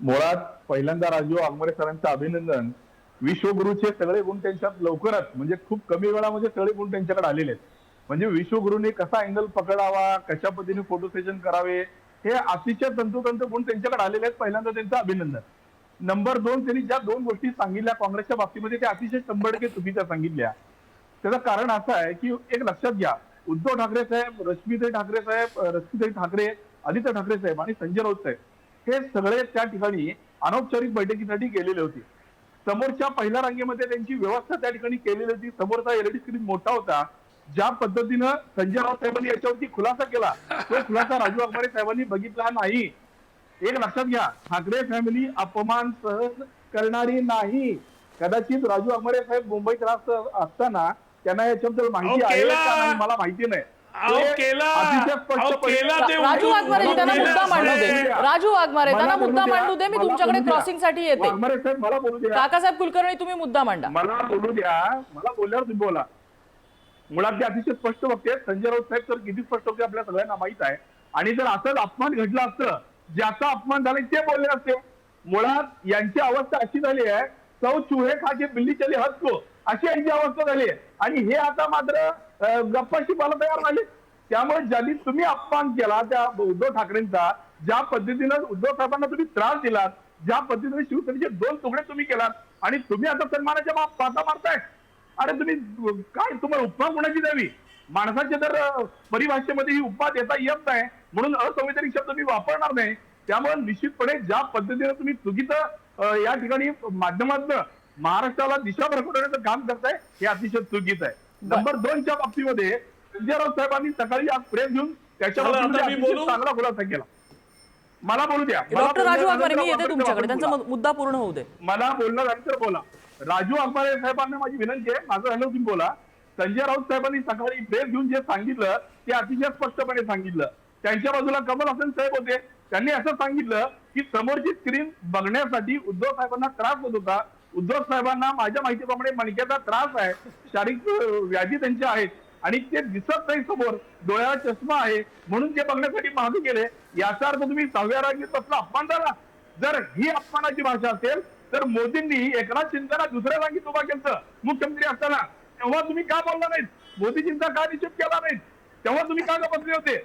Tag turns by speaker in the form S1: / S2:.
S1: मुळात पहिल्यांदा राजू आगमरे सरांचं अभिनंदन. विश्वगुरूचे सगळे गुण त्यांच्यात लवकरच म्हणजे खूप कमी वेळामध्ये सगळे गुण त्यांच्याकडे आलेले आहेत. म्हणजे विश्वगुरूंनी कसा अँगल पकडावा कशा पद्धतीने फोटो सेशन करावे हे अतिशय तंतोतंत गुण त्यांच्याकडे आलेले आहेत पहिल्यांदा त्यांचं अभिनंदन. नंबर दोन त्यांनी ज्या दोन गोष्टी सांगितल्या काँग्रेसच्या बाबतीमध्ये त्या अतिशय शंभर टक्के चुकीच्या सांगितल्या. त्याचं कारण असं आहे की एक लक्षात घ्या उद्धव ठाकरे साहेब रश्मीताई ठाकरे साहेब रश्मीताई ठाकरे आदित्य ठाकरे साहेब आणि संजय राऊत साहेब हे सगळे त्या ठिकाणी अनौपचारिक बैठकीसाठी गेलेले होते. समोरच्या पहिल्या रांगेमध्ये त्यांची व्यवस्था त्या ठिकाणी केलेली होती. समोरचा एलईडी स्क्रीन मोठा होता. ज्या पद्धतीनं संजय राऊत साहेबांनी याच्यावरती खुलासा केला तो खुलासा राजू आगमारे साहेबांनी बघितला नाही. एक लक्षात घ्या ठाकरे फॅमिली अपमान सहन करणारी नाही. कदाचित राजू आगमारे साहेब मुंबईत राहत असताना त्यांना याच्याबद्दल माहिती आहे
S2: केला.
S1: का नाही मला माहिती नाही.
S2: अहो,
S1: ते
S2: केला.
S1: अतिशय
S2: अहो,
S1: स्पष्टपणे-
S2: केला ते
S3: राजू वाघमारे त्यांना मुद्दा मांडू दे. राजू वाघमारे
S1: मला
S3: त्यांना मुद्दा. मांडू दे मी तुमच्याकडे. क्रॉसिंगसाठी येते.
S1: मला बोलू द्या.
S3: काकासाहेब कुलकर्णी तुम्ही मुद्दा मांडा.
S1: मला बोलू द्या. मला बोलल्यावर तुम्ही बोला. मुळात ते अतिशय स्पष्ट बघते संजय राऊत साहेब तर किती स्पष्ट होते आपल्या सगळ्यांना माहीत आहे. आणि जर असंच अपमान घडलं असतं ज्याचा अपमान झाला ते बोलले असते मुळात यांची अवस्था अशी झाली आहे सौ चुहे खाचे बिल्ली चले हसको अशी यांची अवस्था झाली आहे. आणि हे आता मात्र गप्पाशी मला तयार झाले. त्यामुळे ज्यांनी तुम्ही अपमान केला त्या उद्धव ठाकरेंचा ज्या पद्धतीनं उद्धव साहेबांना तुम्ही त्रास दिलात ज्या पद्धतीने शिवसेनेचे दोन तुकडे तुम्ही केलात आणि तुम्ही आता सन्मानाच्या मा- पाता मारताय. अरे तुम्ही काय तुम्हाला उपमा कोणाची द्यावी? माणसाच्या तर परिभाषेमध्ये ही उपमा देता येत नाही म्हणून असंवैधानिक शब्द मी वापरणार नाही. त्यामुळे निश्चितपणे ज्या पद्धतीने तुम्ही चुकीचं या ठिकाणी माध्यमातून महाराष्ट्राला दिशा भरकवण्याचं काम करताय हे अतिशय चुकीचं आहे. नंबर दोनच्या बाबतीमध्ये संजय राऊत साहेबांनी सकाळी आज प्रेस घेऊन त्याच्या
S2: चला, आता
S1: बाबतीमध्ये
S2: मी
S1: अतिशय
S2: बोलू?
S1: चांगला खुलासा केला. मला बोलू द्या.
S3: डॉक्टर राजू मी येते तुमच्याकडे. त्यांचा मुद्दा पूर्ण होऊ दे.
S1: मला बोलण्यानंतर बोला. राजू आंबारे साहेबांना माझी विनंती आहे. माझं हॅलो तुम्ही बोला. संजय राऊत साहेबांनी सकाळी प्रेस घेऊन जे सांगितलं ते अतिशय स्पष्टपणे सांगितलं. त्यांच्या बाजूला कमल हसन साहेब होते. त्यांनी असं सांगितलं की समोरची स्क्रीन बघण्यासाठी उद्धव साहेबांना त्रास होत होता. उद्धव साहेबांना माझ्या माहितीप्रमाणे मणक्याचा त्रास आहे. शारीरिक व्याधी त्यांच्या आहेत. आणि ते दिसत नाही समोर. डोळ्याला चष्मा आहे. म्हणून ते बघण्यासाठी मागे गेले. याचा अर्थ तुम्ही सहाव्या रांगेत असला अपमान झाला. जर ही अपमानाची भाषा असेल तर मोदींनी एकनाथ शिंदेला दुसऱ्या रांगेत उभा केलं. मुख्यमंत्री असताना. तेव्हा तुम्ही का बोलला नाहीत? मोदीजींचा का निषेध केला नाहीत? तेव्हा तुम्ही का बसले होते?